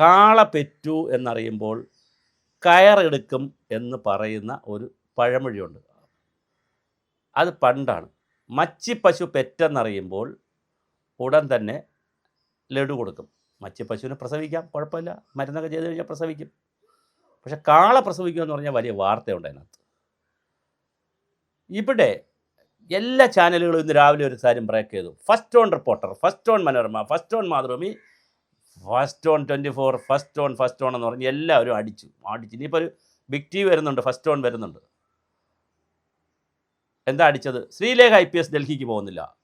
കാള പെറ്റു എന്നറിയുമ്പോൾ കയറെടുക്കും എന്ന് പറയുന്ന ഒരു പഴമൊഴിയുണ്ട്. അത് പണ്ടാണ്. മച്ചിപ്പശു പശു പെറ്റെന്നറിയുമ്പോൾ ഉടൻ തന്നെ ലഡു കൊടുക്കും. മച്ചിപ്പശുവിനെ പ്രസവിക്കാം കുഴപ്പമില്ല. മരുന്നൊക്കെ ചെയ്ത് കഴിഞ്ഞാൽ പ്രസവിക്കും. പക്ഷെ കാള പ്രസവിക്കുക എന്ന് പറഞ്ഞാൽ വലിയ വാർത്തയുണ്ട് അതിനകത്ത്. ഇവിടെ എല്ലാ ചാനലുകളും ഇന്ന് രാവിലെ ഒരു കാര്യം ബ്രേക്ക് ചെയ്തു. First on reporter first on Manorama first on Mathrubhumi first on twenty four first on first on എന്ന് പറഞ്ഞ് എല്ലാവരും അടിച്ചു. അടിച്ചു. ഇനിയിപ്പോൾ ഒരു ബിഗ് ടി വരുന്നുണ്ട് ഫസ്റ്റ് ഓൺ വരുന്നുണ്ട്. എന്താ അടിച്ചത്? ശ്രീലേഖ ഐ പി എസ് ഡൽഹിക്ക് പോകുന്നില്ല.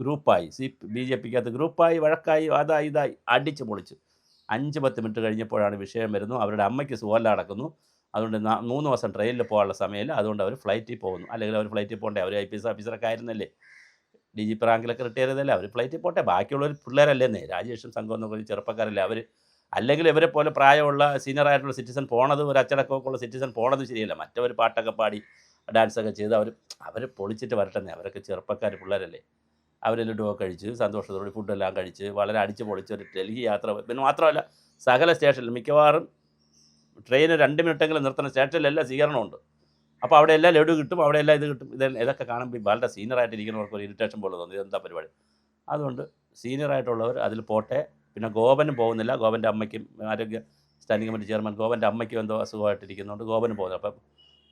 ഗ്രൂപ്പായി സി ബി ജെ പിക്കകത്ത് ഗ്രൂപ്പായി വഴക്കായി അതായി ഇതായി അടിച്ച് പൊളിച്ച്. അഞ്ച് പത്ത് മിനിറ്റ് കഴിഞ്ഞപ്പോഴാണ് വിഷയം വരുന്നു. അവരുടെ അമ്മയ്ക്ക് സുഖമല്ല നടക്കുന്നു. അതുകൊണ്ട് മൂന്ന് ദിവസം ട്രെയിനിൽ പോകാനുള്ള സമയമില്ല. അതുകൊണ്ട് അവർ ഫ്ലൈറ്റിൽ പോകുന്നു. അല്ലെങ്കിൽ അവർ ഫ്ലൈറ്റിൽ പോകണ്ടേ? അവർ ഐ പി എസ് ഓഫീസറൊക്കെ ആയിരുന്നല്ലേ? ഡി ജി പി റാങ്കിലൊക്കെ റിട്ടയർ ചെയ്തല്ലേ അവർ ഫ്ലൈറ്റിൽ പോട്ടെ ബാക്കിയുള്ളവർ പിള്ളേരല്ലേന്നേ രാജേഷും സംഘം എന്നൊക്കെ ചെറുപ്പക്കാരല്ലേ അവർ അല്ലെങ്കിൽ ഇവരെ പോലെ പ്രായമുള്ള സീനിയർ ആയിട്ടുള്ള സിറ്റിസൺ പോണത് ഒരു അച്ചടക്കമൊക്കെ ഉള്ള സിറ്റിസൺ പോണത് ശരിയല്ല. മറ്റവർ പാട്ടൊക്കെ പാടി ഡാൻസൊക്കെ ചെയ്ത് അവർ അവർ പൊളിച്ചിട്ട് വരട്ടെന്നേ അവരൊക്കെ ചെറുപ്പക്കാർ പിള്ളേരല്ലേ? അവർ ലഡുവൊക്കെ കഴിച്ച് സന്തോഷത്തോടെ ഫുഡെല്ലാം കഴിച്ച് വളരെ അടിച്ച് പൊളിച്ച് ഒരു ഡൽഹി യാത്ര. പിന്നെ മാത്രമല്ല സകല സ്റ്റേഷനിൽ മിക്കവാറും ട്രെയിന് രണ്ട് മിനിറ്റെങ്കിലും നിർത്തുന്ന സ്റ്റേഷനിലെല്ലാം സ്വീകരണമുണ്ട്. അപ്പോൾ അവിടെ എല്ലാം ലഡു കിട്ടും അവിടെ എല്ലാം ഇത് കിട്ടും. ഇത് ഇതൊക്കെ കാണുമ്പോൾ വളരെ സീനിയർ ആയിട്ടിരിക്കുന്നവർക്ക് ഒരു ഇറിറ്റേഷൻ പോലെ തോന്നി. ഇതെന്താ പരിപാടി? അതുകൊണ്ട് സീനിയറായിട്ടുള്ളവർ അതിൽ പോട്ടെ. പിന്നെ ഗോപനും പോകുന്നില്ല. ഗോപന്റെ അമ്മയ്ക്കും ആരോഗ്യ സ്റ്റാൻഡിംഗ് കമ്മിറ്റി ചെയർമാൻ ഗോപന്റെ അമ്മയ്ക്കും എന്തോ അസുഖമായിട്ടിരിക്കുന്നതുകൊണ്ട് ഗോപന് പോകുന്നു. അപ്പം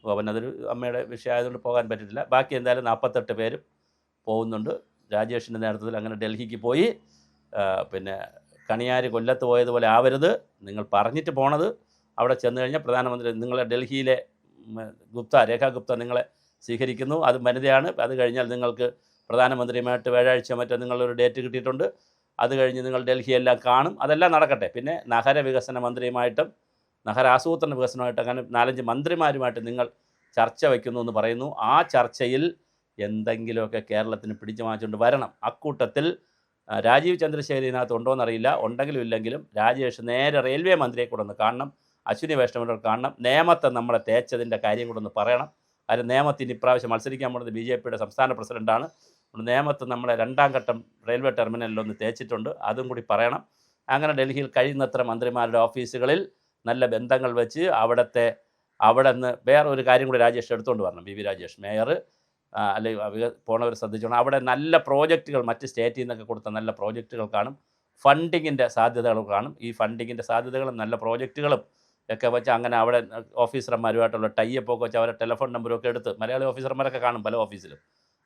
ഗോപൻ അതൊരു അമ്മയുടെ വിഷയമായതുകൊണ്ട് പോകാൻ പറ്റില്ല ബാക്കി എന്തായാലും നാൽപ്പത്തെട്ട് പേരും പോകുന്നുണ്ട്. രാജേഷിന്റെ നേതൃത്വത്തിൽ അങ്ങനെ ഡൽഹിക്ക് പോയി. പിന്നെ കണിയാര് കൊല്ലത്ത് പോയതുപോലെ ആവരുത്. നിങ്ങൾ പറഞ്ഞിട്ട് പോണത് അവിടെ ചെന്ന് കഴിഞ്ഞാൽ പ്രധാനമന്ത്രി നിങ്ങളെ ഡൽഹിയിലെ ഗുപ്ത രേഖാ ഗുപ്ത നിങ്ങളെ സ്വീകരിക്കുന്നു. അത് വനിതയാണ് അത് കഴിഞ്ഞാൽ നിങ്ങൾക്ക് പ്രധാനമന്ത്രിയുമായിട്ട് വ്യാഴാഴ്ച മറ്റോ നിങ്ങളൊരു ഡേറ്റ് കിട്ടിയിട്ടുണ്ട്. അത് കഴിഞ്ഞ് നിങ്ങൾ ഡൽഹിയെല്ലാം കാണും. അതെല്ലാം നടക്കട്ടെ. പിന്നെ നഗര വികസന മന്ത്രിയുമായിട്ടും നഗര ആസൂത്രണ വികസനമായിട്ട് അങ്ങനെ നാലഞ്ച് മന്ത്രിമാരുമായിട്ട് നിങ്ങൾ ചർച്ച വയ്ക്കുന്നു എന്ന് പറയുന്നു. ആ ചർച്ചയിൽ എന്തെങ്കിലുമൊക്കെ കേരളത്തിന് പിടിച്ചു വാങ്ങിച്ചുകൊണ്ട് വരണം. അക്കൂട്ടത്തിൽ രാജീവ് ചന്ദ്രശേഖരനകത്ത് ഉണ്ടോയെന്നറിയില്ല ഉണ്ടെങ്കിലും ഇല്ലെങ്കിലും രാജേഷ് നേരെ റെയിൽവേ മന്ത്രിയെ കൂടെ ഒന്ന് കാണണം. അശ്വിനി വൈഷ്ണവനോട് കാണണം. നേമത്തെ നമ്മളെ തേച്ചതിന്റെ കാര്യം കൂടെ ഒന്ന് പറയണം. അതിൽ നേമത്തിന് ഇപ്രാവശ്യം മത്സരിക്കാൻ പോകുന്നത് ബി ജെ പിയുടെ സംസ്ഥാന പ്രസിഡന്റാണ് അതുകൊണ്ട് നേമത്ത് നമ്മളെ രണ്ടാം ഘട്ടം റെയിൽവേ ടെർമിനലിലൊന്ന് തേച്ചിട്ടുണ്ട്. അതും കൂടി പറയണം. അങ്ങനെ ഡൽഹിയിൽ കഴിയുന്നത്ര മന്ത്രിമാരുടെ ഓഫീസുകളിൽ നല്ല ബന്ധങ്ങൾ വെച്ച് അവിടുത്തെ അവിടെ നിന്ന് വേറെ ഒരു കാര്യം കൂടി രാജേഷ് എടുത്തുകൊണ്ട് വരണം. ബി വി രാജേഷ് മേയർ അല്ലെങ്കിൽ പോണവർ ശ്രദ്ധിച്ചോണം. അവിടെ നല്ല പ്രോജക്റ്റുകൾ മറ്റ് സ്റ്റേറ്റിൽ നിന്നൊക്കെ കൊടുത്ത നല്ല പ്രോജക്റ്റുകൾ കാണും. ഫണ്ടിങ്ങിന്റെ സാധ്യതകൾ കാണും. ഈ ഫണ്ടിങ്ങിന്റെ സാധ്യതകളും നല്ല പ്രോജക്റ്റുകളും ഒക്കെ വെച്ച് അങ്ങനെ അവിടെ ഓഫീസർമാരുമായിട്ടുള്ള ടൈപ്പ് ഒക്കെ വെച്ച് അവരെ ടെലിഫോൺ നമ്പറൊക്കെ എടുത്ത് മലയാളി ഓഫീസർമാരൊക്കെ കാണും പല ഓഫീസിലും.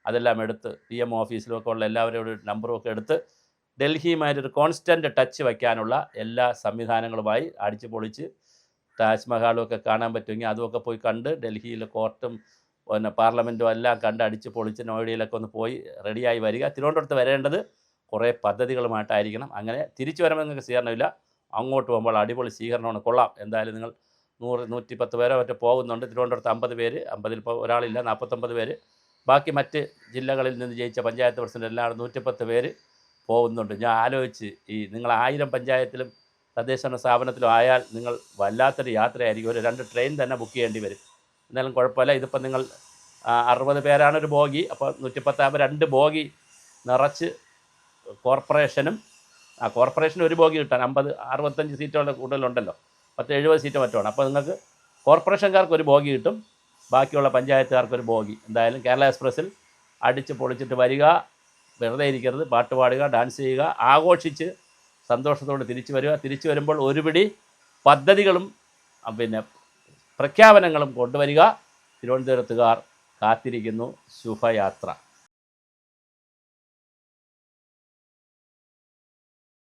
അതെല്ലാം എടുത്ത് പി എം ഓഫീസിലും ഒക്കെ ഉള്ള എല്ലാവരുടെ നമ്പറും ഒക്കെ എടുത്ത് ഡൽഹിയുമായിട്ടൊരു കോൺസ്റ്റന്റ് ടച്ച് വയ്ക്കാനുള്ള എല്ലാ സംവിധാനങ്ങളുമായി അടിച്ചു പൊളിച്ച് താജ്മഹാളും ഒക്കെ കാണാൻ പറ്റുമെങ്കിൽ അതുമൊക്കെ പോയി കണ്ട് ഡൽഹിയിലെ കോർട്ടും പിന്നെ പാർലമെന്റും എല്ലാം കണ്ട് അടിച്ച് പൊളിച്ച് നോയിഡയിലൊക്കെ ഒന്ന് പോയി റെഡിയായി വരിക. തിരുവനന്തപുരത്ത് വരേണ്ടത് കുറേ പദ്ധതികളുമായിട്ടായിരിക്കണം. അങ്ങനെ തിരിച്ചു വരുമ്പോൾ നിങ്ങൾക്ക് സ്വീകരണമില്ല അങ്ങോട്ട് പോകുമ്പോൾ അടിപൊളി സ്വീകരണമാണ്. കൊള്ളാം. എന്തായാലും നിങ്ങൾ നൂറ് നൂറ്റി പത്ത് പേരോ മറ്റോ പോകുന്നുണ്ട്. തിരുവനന്തപുരത്ത് അമ്പത് പേര്. അമ്പതിൽ ഇപ്പോൾ ഒരാളില്ല നാൽപ്പത്തൊമ്പത് പേര്. ബാക്കി മറ്റ് ജില്ലകളിൽ നിന്ന് ജയിച്ച പഞ്ചായത്ത് പ്രസിഡന്റ് എല്ലാവരും നൂറ്റിപ്പത്ത് പേര് പോകുന്നുണ്ട്. ഞാൻ ആലോചിച്ച് ഈ നിങ്ങൾ ആയിരം പഞ്ചായത്തിലും തദ്ദേശ സ്ഥാപനത്തിലും ആയാൽ നിങ്ങൾ വല്ലാത്തൊരു യാത്രയായിരിക്കും. ഒരു രണ്ട് ട്രെയിൻ തന്നെ ബുക്ക് ചെയ്യേണ്ടി വരും. എന്നാലും കുഴപ്പമില്ല. ഇതിപ്പോൾ നിങ്ങൾ അറുപത് പേരാണ് ഒരു ബോഗി. അപ്പോൾ നൂറ്റിപ്പത്താകുമ്പോൾ രണ്ട് ബോഗി നിറച്ച് കോർപ്പറേഷനും ആ കോർപ്പറേഷന് ഒരു ബോഗി കിട്ടാൻ അമ്പത് അറുപത്തഞ്ച് സീറ്റുകളുടെ കൂടുതലുണ്ടല്ലോ. പത്ത് എഴുപത് സീറ്റ് മറ്റുമാണ്. അപ്പോൾ നിങ്ങൾക്ക് കോർപ്പറേഷൻകാർക്ക് ഒരു ബോഗി കിട്ടും. ബാക്കിയുള്ള പഞ്ചായത്തുകാർക്ക് ഒരു ബോഗി. എന്തായാലും കേരള എക്സ്പ്രസ്സിൽ അടിച്ച് പൊളിച്ചിട്ട് വരിക വെറുതെ ഇരിക്കരുത്. പാട്ട് പാടുക ഡാൻസ് ചെയ്യുക ആഘോഷിച്ച് സന്തോഷത്തോടെ തിരിച്ചു വരിക. തിരിച്ചു വരുമ്പോൾ ഒരുപിടി പദ്ധതികളും പിന്നെ പ്രഖ്യാപനങ്ങളും കൊണ്ടുവരിക. തിരുവനന്തപുരത്തുകാർ കാത്തിരിക്കുന്നു. ശുഭയാത്ര.